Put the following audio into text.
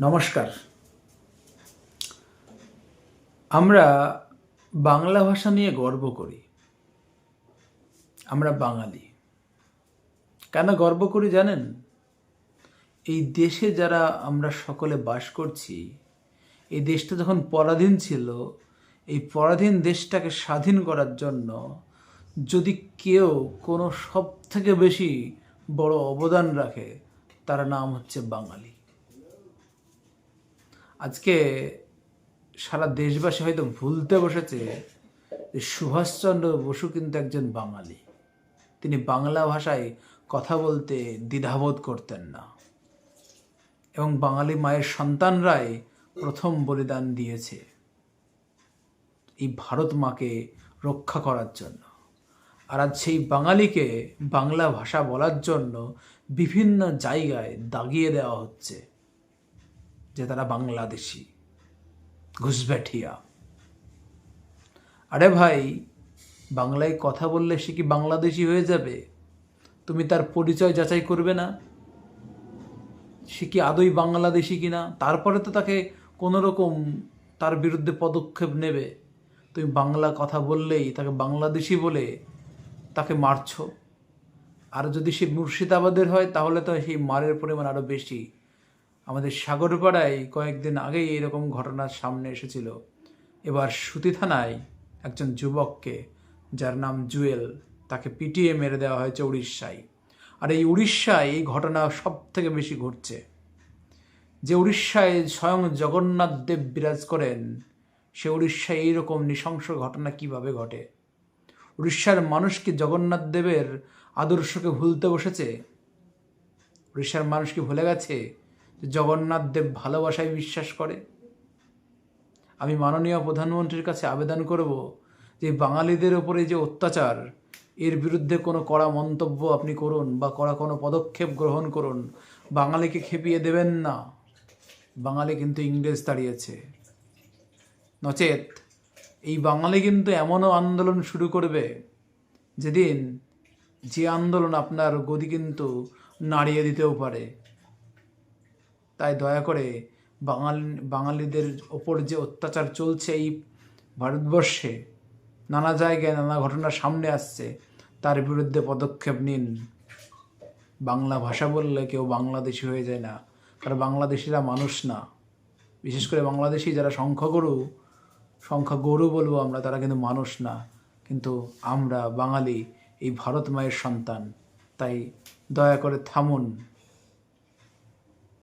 নমস্কার। আমরা বাংলা ভাষা নিয়ে গর্ব করি। আমরা বাঙালি। কেন গর্ব করি জানেন? এই দেশে যারা আমরা সকলে বাস করছি, এই দেশটা যখন পরাধীন ছিল, এই পরাধীন দেশটাকে স্বাধীন করার জন্য যদি কেউ কোনো সব থেকে বেশি বড় অবদান রাখে, তার নাম হচ্ছে বাঙালি। আজকে সারা দেশবাসী হয়তো ভুলতে বসেছে যে সুভাষচন্দ্র বসু কিন্তু একজন বাঙালি। তিনি বাংলা ভাষায় কথা বলতে দ্বিধাবোধ করতেন না। এবং বাঙালি মায়ের সন্তানরাই প্রথম বলিদান দিয়েছে এই ভারত মাকে রক্ষা করার জন্য। আর আজ সেই বাঙালিকে বাংলা ভাষা বলার জন্য বিভিন্ন জায়গায় দাগিয়ে দেওয়া হচ্ছে। যে তারা বাংলাদেশি। ঘুষব্যাঠিয়া। আরে ভাই, বাংলায় কথা বললে সে কি বাংলাদেশি হয়ে যাবে? তুমি তার পরিচয় যাচাই করবে না? সে কি আদৌ বাংলাদেশি কিনা? তারপরে তো তাকে কোনো রকম তার বিরুদ্ধে পদক্ষেপ নেবে। তুমি বাংলা কথা বললেই তাকে বাংলাদেশি বলে তাকে মারছো। আর যদি সে মুর্শিদাবাদের হয়, তাহলে তো সেই মারের পরিমাণ আরও বেশি। আমাদের সাগরপাড়ায় কয়েকদিন আগেই এরকম ঘটনার সামনে এসেছিল। এবার সুতি থানায় একজন যুবককে, যার নাম জুয়েল, তাকে পিটিয়ে মেরে দেওয়া হয়েছে উড়িষ্যায়। আর এই উড়িষ্যায় এই ঘটনা সব থেকে বেশি ঘটছে। যে উড়িষ্যায় স্বয়ং জগন্নাথ দেব বিরাজ করেন, সে উড়িষ্যায় এইরকম নৃশংস ঘটনা কীভাবে ঘটে? উড়িষ্যার মানুষ কি জগন্নাথ দেবের আদর্শকে ভুলতে বসেছে? উড়িষ্যার মানুষ কি ভুলে গেছে? জগন্নাথ দেব ভালোবাসায় বিশ্বাস করে। আমি মাননীয় প্রধানমন্ত্রীর কাছে আবেদন করব যে বাঙালিদের ওপরে যে অত্যাচার, এর বিরুদ্ধে কোনো কড়া মন্তব্য আপনি করুন বা কড়া কোনো পদক্ষেপ গ্রহণ করুন। বাঙালিকে খেপিয়ে দেবেন না। বাঙালি কিন্তু ইংরেজ দাঁড়িয়েছে। নচেত এই বাঙালি কিন্তু এমনও আন্দোলন শুরু করবে যেদিন যে আন্দোলন আপনার গদি কিন্তু নাড়িয়ে দিতেও পারে। তাই দয়া করে বাঙালি, বাঙালিদের ওপর যে অত্যাচার চলছে এই ভারতবর্ষে, নানা জায়গায় নানা ঘটনা সামনে আসছে, তার বিরুদ্ধে পদক্ষেপ নিন। বাংলা ভাষা বললে কেউ বাংলাদেশি হয়ে যায় না, কারণ বাংলাদেশিরা মানুষ না। বিশেষ করে বাংলাদেশি যারা সংখ্যাগুরু সংখ্যাগুরু বলব আমরা, তারা কিন্তু মানুষ না। কিন্তু আমরা বাঙালি, এই ভারত মায়ের সন্তান। তাই দয়া করে থামুন।